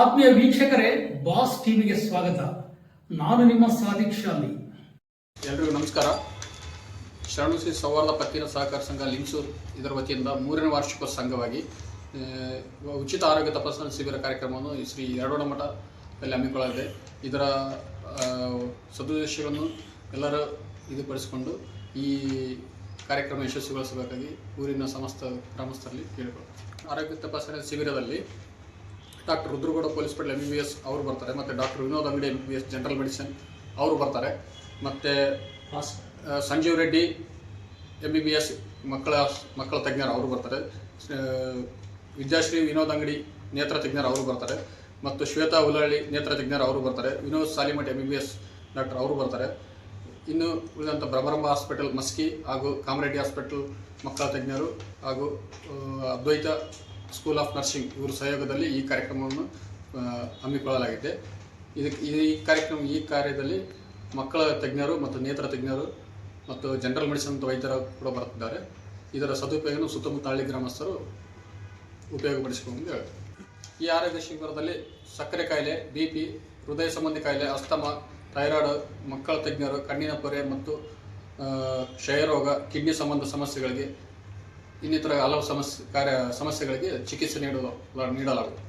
ಆತ್ಮೀಯ ವೀಕ್ಷಕರೇ, ಬಾಸ್ ಟಿವಿಗೆ ಸ್ವಾಗತ. ನಾನು ನಿಮ್ಮ ಶಾಲಿ. ಎಲ್ರಿಗೂ ನಮಸ್ಕಾರ. ಶರಣು ಶ್ರೀ ಸೌಹಾರ್ದ ಪತ್ತಿನ ಸಹಕಾರ ಸಂಘ ಲಿಂಗಸೂರು, ಇದರ ವತಿಯಿಂದ ಮೂರನೇ ವಾರ್ಷಿಕ ಸಂಘವಾಗಿ ಉಚಿತ ಆರೋಗ್ಯ ತಪಾಸಣಾ ಶಿಬಿರ ಕಾರ್ಯಕ್ರಮವನ್ನು ಶ್ರೀ ಎರಡೋಣ ಮಠದಲ್ಲಿ ಹಮ್ಮಿಕೊಳ್ಳಲಿದೆ. ಇದರ ಸದುದ್ದೇಶಗಳನ್ನು ಎಲ್ಲರೂ ಇದುಪಡಿಸಿಕೊಂಡು ಈ ಕಾರ್ಯಕ್ರಮ ಯಶಸ್ವಿಗೊಳಿಸಬೇಕಾಗಿ ಊರಿನ ಸಮಸ್ತ ಗ್ರಾಮಸ್ಥರಲ್ಲಿ ಕೇಳಿಕೊಳ್ಳುತ್ತೆ ಆರೋಗ್ಯ ತಪಾಸಣೆ ಶಿಬಿರದಲ್ಲಿ doctor Rudragouda Policepete M B S ಅವರು ಬರ್ತಾರೆ ಮತ್ತು doctor Vinod Angadi M B S general medicine ಅವರು ಬರ್ತಾರೆ ಮತ್ತು Sanjeev Reddy M B B S ಮಕ್ಕಳ ಮಕ್ಕಳ ತಜ್ಞರು ಅವರು ಬರ್ತಾರೆ ವಿದ್ಯಾಶ್ರೀ ವಿನೋದ್ ಅಂಗಡಿ ನೇತ್ರ ತಜ್ಞರು ಅವರು ಬರ್ತಾರೆ ಮತ್ತು ಶ್ವೇತಾ ಹುಲಹಳ್ಳಿ ನೇತ್ರ ತಜ್ಞರು ಅವರು ಬರ್ತಾರೆ Vinod Salimath M B B S doctor ಅವರು ಬರ್ತಾರೆ. ಇನ್ನು ಉಳಿದಂಥ ಭ್ರಮರಂಭ ಹಾಸ್ಪಿಟಲ್ ಮಸ್ಕಿ ಹಾಗೂ ಕಾಮರೆಡ್ಡಿ ಹಾಸ್ಪಿಟಲ್ ಮಕ್ಕಳ ತಜ್ಞರು ಹಾಗೂ ಅದ್ವೈತ ಸ್ಕೂಲ್ ಆಫ್ ನರ್ಸಿಂಗ್ ಇವರ ಸಹಯೋಗದಲ್ಲಿ ಈ ಕಾರ್ಯಕ್ರಮವನ್ನು ಹಮ್ಮಿಕೊಳ್ಳಲಾಗಿದೆ. ಇದಕ್ಕೆ ಈ ಕಾರ್ಯಕ್ರಮ, ಈ ಕಾರ್ಯದಲ್ಲಿ ಮಕ್ಕಳ ತಜ್ಞರು ಮತ್ತು ನೇತ್ರ ತಜ್ಞರು ಮತ್ತು ಜನರಲ್ ಮೆಡಿಸಿನ್ ವೈದ್ಯರು ಕೂಡ ಬರುತ್ತಿದ್ದಾರೆ ಇದರ ಸದುಪಯೋಗವನ್ನು ಸುತ್ತಮುತ್ತ ಹಳ್ಳಿ ಗ್ರಾಮಸ್ಥರು ಉಪಯೋಗಪಡಿಸಿಕೊಂಡು ಈ ಆರೋಗ್ಯ ಶಿಬಿರದಲ್ಲಿ ಸಕ್ಕರೆ ಕಾಯಿಲೆ ಬಿ ಪಿ ಹೃದಯ ಸಂಬಂಧಿ ಕಾಯಿಲೆ, ಅಸ್ತಮ, ಥೈರಾಯ್ಡ್, ಮಕ್ಕಳ ತಜ್ಞರು, ಕಣ್ಣಿನ ಪೊರೆ ಮತ್ತು ಕ್ಷಯರೋಗ ಕಿಡ್ನಿ ಸಂಬಂಧ ಸಮಸ್ಯೆಗಳಿಗೆ ಇನ್ನಿತರ ಹಲವು ಸಮಸ್ಯೆ ಕಾರ್ಯ ಸಮಸ್ಯೆಗಳಿಗೆ ಚಿಕಿತ್ಸೆ ನೀಡಲು ನೀಡಲಾಗುತ್ತದೆ.